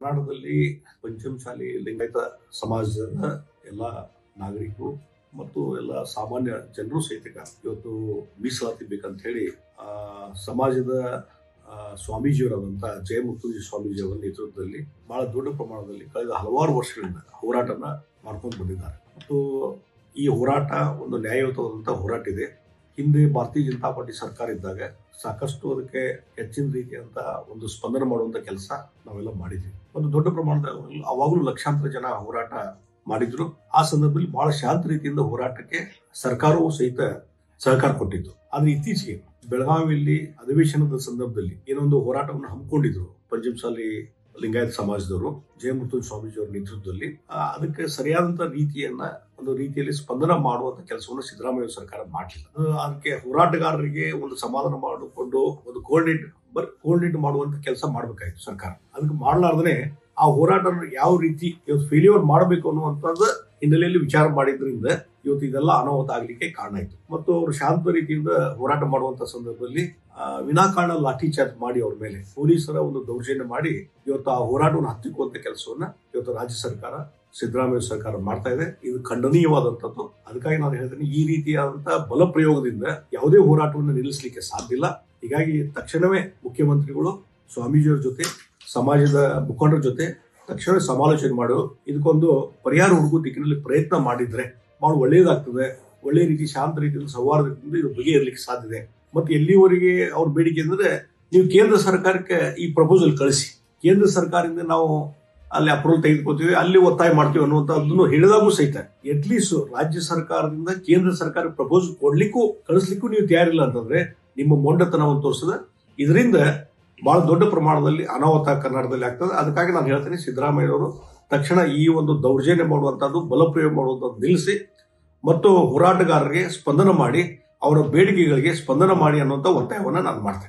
ಕರ್ನಾಟಕದಲ್ಲಿ ಪಂಚಮಶಾಲಿ ಲಿಂಗಾಯತ ಸಮಾಜದ ಎಲ್ಲ ನಾಗರಿಕರು ಮತ್ತು ಎಲ್ಲ ಸಾಮಾನ್ಯ ಜನರು ಸಹಿತ ಇವತ್ತು ಮೀಸಲಾತಿ ಬೇಕಂತ ಹೇಳಿ ಆ, ಸಮಾಜದ ಸ್ವಾಮೀಜಿಯವರಾದಂಥ ಜಯಮುತ್ತುಜಿ ಸ್ವಾಮೀಜಿಯವರ ನೇತೃತ್ವದಲ್ಲಿ ಬಹಳ ದೊಡ್ಡ ಪ್ರಮಾಣದಲ್ಲಿ ಕಳೆದ ಹಲವಾರು ವರ್ಷಗಳಿಂದ ಹೋರಾಟನ ಮಾಡ್ಕೊಂಡು ಬಂದಿದ್ದಾರೆ. ಮತ್ತು ಈ ಹೋರಾಟ ಒಂದು ನ್ಯಾಯಯುತವಾದಂಥ ಹೋರಾಟ ಇದೆ. ಹಿಂದೆ ಭಾರತೀಯ ಜನತಾ ಪಾರ್ಟಿ ಸರ್ಕಾರ ಇದ್ದಾಗ ಸಾಕಷ್ಟು ಅದಕ್ಕೆ ಹೆಚ್ಚಿನ ರೀತಿಯಂತ ಒಂದು ಸ್ಪಂದನೆ ಮಾಡುವಂತ ಕೆಲಸ ನಾವೆಲ್ಲ ಮಾಡಿದ್ವಿ. ಒಂದು ದೊಡ್ಡ ಪ್ರಮಾಣದ ಅವಾಗಲೂ ಲಕ್ಷಾಂತರ ಜನ ಹೋರಾಟ ಮಾಡಿದ್ರು. ಆ ಸಂದರ್ಭದಲ್ಲಿ ಬಹಳ ಶಾಂತ ರೀತಿಯಿಂದ ಹೋರಾಟಕ್ಕೆ ಸರ್ಕಾರವು ಸಹಿತ ಸಹಕಾರ ಕೊಟ್ಟಿತ್ತು. ಆದ್ರೆ ಇತ್ತೀಚೆಗೆ ಬೆಳಗಾವಿಯಲ್ಲಿ ಅಧಿವೇಶನದ ಸಂದರ್ಭದಲ್ಲಿ ಏನೊಂದು ಹೋರಾಟವನ್ನು ಹಮ್ಮಿಕೊಂಡಿದ್ರು ಪಂಚಮಸಾಲಿ ಲಿಂಗಾಯತ ಸಮಾಜದವರು ಜಯಮೃತ್ಯುಂಜ ಸ್ವಾಮೀಜಿಯವರ ನೇತೃತ್ವದಲ್ಲಿ. ಅದಕ್ಕೆ ಸರಿಯಾದಂತ ರೀತಿಯನ್ನ ಒಂದು ರೀತಿಯಲ್ಲಿ ಸ್ಪಂದನ ಮಾಡುವಂತ ಕೆಲಸವನ್ನು ಸಿದ್ದರಾಮಯ್ಯ ಸರ್ಕಾರ ಮಾಡಲಿಲ್ಲ. ಅದು ಅದಕ್ಕೆ ಹೋರಾಟಗಾರರಿಗೆ ಒಂದು ಸಮಾಧಾನ ಮಾಡಿಕೊಂಡು, ಒಂದು ಕೋರ್ಡಿನೇಟ್ ಬರ್ ಕೋರ್ಡಿನೇಟ್ ಮಾಡುವಂತ ಕೆಲಸ ಮಾಡ್ಬೇಕಾಯ್ತು ಸರ್ಕಾರ. ಅದಕ್ಕೆ ಮಾಡಲಾರ್ದೇ ಆ ಹೋರಾಟ ಯಾವ ರೀತಿ ಇವತ್ತು ಫೇಲ್ಯೂರ್ ಮಾಡಬೇಕು ಅನ್ನುವಂಥದ್ದು ಹಿನ್ನೆಲೆಯಲ್ಲಿ ವಿಚಾರ ಮಾಡಿದ್ರಿಂದ ಇವತ್ತು ಇದೆಲ್ಲ ಅನಾಹುತ ಆಗಲಿಕ್ಕೆ ಕಾರಣ ಆಯ್ತು. ಮತ್ತು ಅವರು ಶಾಂತ ರೀತಿಯಿಂದ ಹೋರಾಟ ಮಾಡುವಂತ ಸಂದರ್ಭದಲ್ಲಿ ವಿನಾಕಾರಣ ಲಾಠಿ ಚಾರ್ಜ್ ಮಾಡಿ ಅವ್ರ ಮೇಲೆ ಪೊಲೀಸರ ಒಂದು ದೌರ್ಜನ್ಯ ಮಾಡಿ ಇವತ್ತು ಆ ಹೋರಾಟವನ್ನು ಹತ್ತಿಕ್ಕುವಂತ ಕೆಲಸವನ್ನ ಇವತ್ತು ರಾಜ್ಯ ಸರ್ಕಾರ ಸಿದ್ದರಾಮಯ್ಯ ಸರ್ಕಾರ ಮಾಡ್ತಾ ಇದೆ. ಇದು ಖಂಡನೀಯವಾದಂಥದ್ದು. ಅದಕ್ಕಾಗಿ ನಾನು ಹೇಳ್ತೇನೆ, ಈ ರೀತಿಯಾದಂತಹ ಬಲ ಪ್ರಯೋಗದಿಂದ ಯಾವುದೇ ಹೋರಾಟವನ್ನು ನಿಲ್ಲಿಸಲಿಕ್ಕೆ ಸಾಧ್ಯ ಇಲ್ಲ. ಹೀಗಾಗಿ ತಕ್ಷಣವೇ ಮುಖ್ಯಮಂತ್ರಿಗಳು, ಸ್ವಾಮೀಜಿಯವರ ಜೊತೆ, ಸಮಾಜದ ಮುಖಂಡರ ಜೊತೆ ತಕ್ಷಣವೇ ಸಮಾಲೋಚನೆ ಮಾಡು. ಇದಕ್ಕೊಂದು ಪರಿಹಾರ ಹುಡುಕೋ ದಿಕ್ಕಿನಲ್ಲಿ ಪ್ರಯತ್ನ ಮಾಡಿದ್ರೆ ಬಹಳ ಒಳ್ಳೆಯದಾಗ್ತದೆ ಒಳ್ಳೆಯ ರೀತಿ, ಶಾಂತ ರೀತಿಯಿಂದ ಸೌಹಾರ್ದದಿಂದ ಇದು ಸಾಧ್ಯ ಇದೆ. ಮತ್ತು ಎಲ್ಲಿವರೆಗೆ ಅವ್ರ ಬೇಡಿಕೆ ಅಂದ್ರೆ ನೀವು ಕೇಂದ್ರ ಸರ್ಕಾರಕ್ಕೆ ಈ ಪ್ರಪೋಸಲ್ ಕಳಿಸಿ. ಕೇಂದ್ರ ಸರ್ಕಾರದಿಂದ ನಾವು ಅಲ್ಲಿ ಅಪ್ರೂವಲ್ ತೆಗೆದುಕೊತೀವಿ ಅಲ್ಲಿ ಒತ್ತಾಯ ಮಾಡ್ತೀವಿ ಅನ್ನುವಂಥದ್ದನ್ನು ಹೇಳಿದಾಗೂ ಸಹಿತ. ಅಟ್ಲೀಸ್ಟ್ ರಾಜ್ಯ ಸರ್ಕಾರದಿಂದ ಕೇಂದ್ರ ಸರ್ಕಾರ ಪ್ರಪೋಸಲ್ ಕೊಡ್ಲಿಕ್ಕೂ, ಕಳಿಸ್ಲಿಕ್ಕೂ ನೀವು ತಯಾರಿಲ್ಲ ಅಂತಂದ್ರೆ ನಿಮ್ಮ ಮೊಂಡತನವನ್ನು ತೋರಿಸದ ಇದರಿಂದ ಬಹಳ ದೊಡ್ಡ ಪ್ರಮಾಣದಲ್ಲಿ ಅನಾಹುತ ಕರ್ನಾಟಕದಲ್ಲಿ ಆಗ್ತದೆ. ಅದಕ್ಕಾಗಿ ನಾನು ಹೇಳ್ತೇನೆ ಸಿದ್ದರಾಮಯ್ಯ ಅವರು ತಕ್ಷಣ ಈ ಒಂದು ದೌರ್ಜನ್ಯ ಮಾಡುವಂತದ್ದು ಬಲಪ್ರಯೋಗ ಮಾಡುವಂಥದ್ದು ನಿಲ್ಲಿಸಿ, ಮತ್ತು ಹೋರಾಟಗಾರರಿಗೆ ಸ್ಪಂದನ ಮಾಡಿ, ಅವರ ಬೇಡಿಕೆಗಳಿಗೆ ಸ್ಪಂದನ ಮಾಡಿ ಅನ್ನುವಂಥ ಒತ್ತಾಯವನ್ನು ನಾನು ಮಾಡ್ತೇನೆ.